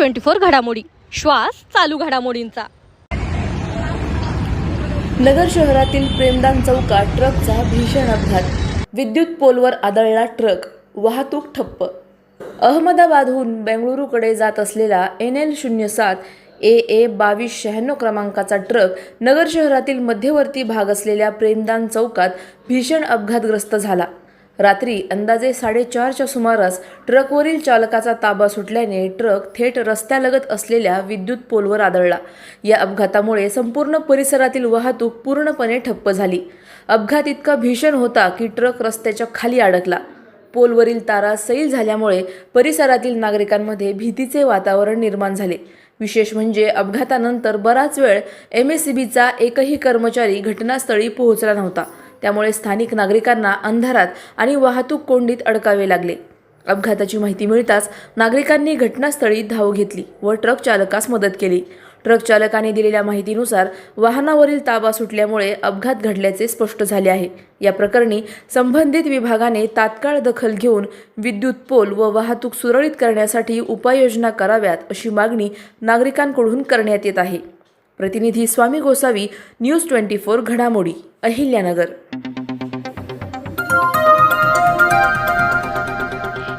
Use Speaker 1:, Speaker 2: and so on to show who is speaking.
Speaker 1: Twenty four घडामोडी. श्वास चालू घडामोडींचा.
Speaker 2: नगर शहरातील प्रेमदान चौकात ट्रकचा भीषण अपघात. विद्युत पोलवर आदळला ट्रक. वाहतूक ठप्प. अहमदाबादहून बेंगळुरूकडे जात असलेला एन एल शून्य सात ए ए बावीस शहाण्णव क्रमांकाचा ट्रक नगर शहरातील मध्यवर्ती भाग असलेल्या प्रेमदान चौकात भीषण अपघातग्रस्त झाला. रात्री अंदाजे साडेचारच्या सुमारास ट्रकवरील चालकाचा ताबा सुटल्याने ट्रक थेट रस्त्यालगत असलेल्या विद्युत पोलवर आदळला. या अपघातामुळे संपूर्ण परिसरातील वाहतूक पूर्णपणे ठप्प झाली. अपघात इतका भीषण होता की ट्रक रस्त्याच्या खाली अडकला. पोलवरील तारा सैल झाल्यामुळे परिसरातील नागरिकांमध्ये भीतीचे वातावरण निर्माण झाले. विशेष म्हणजे अपघातानंतर बराच वेळ एम एस सी बीचा एकही कर्मचारी घटनास्थळी पोहोचला नव्हता. त्यामुळे स्थानिक नागरिकांना अंधारात आणि वाहतूक कोंडीत अडकावे लागले. अपघाताची माहिती मिळताच नागरिकांनी घटनास्थळी धाव घेतली व ट्रक चालकास मदत केली. ट्रक चालकाने दिलेल्या माहितीनुसार वाहनावरील ताबा सुटल्यामुळे अपघात घडल्याचे स्पष्ट झाले आहे. या प्रकरणी संबंधित विभागाने तात्काळ दखल घेऊन विद्युत पोल व वाहतूक सुरळीत करण्यासाठी उपाययोजना कराव्यात अशी मागणी नागरिकांकडून करण्यात येत आहे. प्रतिनिधी Swami Gosavi news twenty four घडामोडी अहिल्यानगर.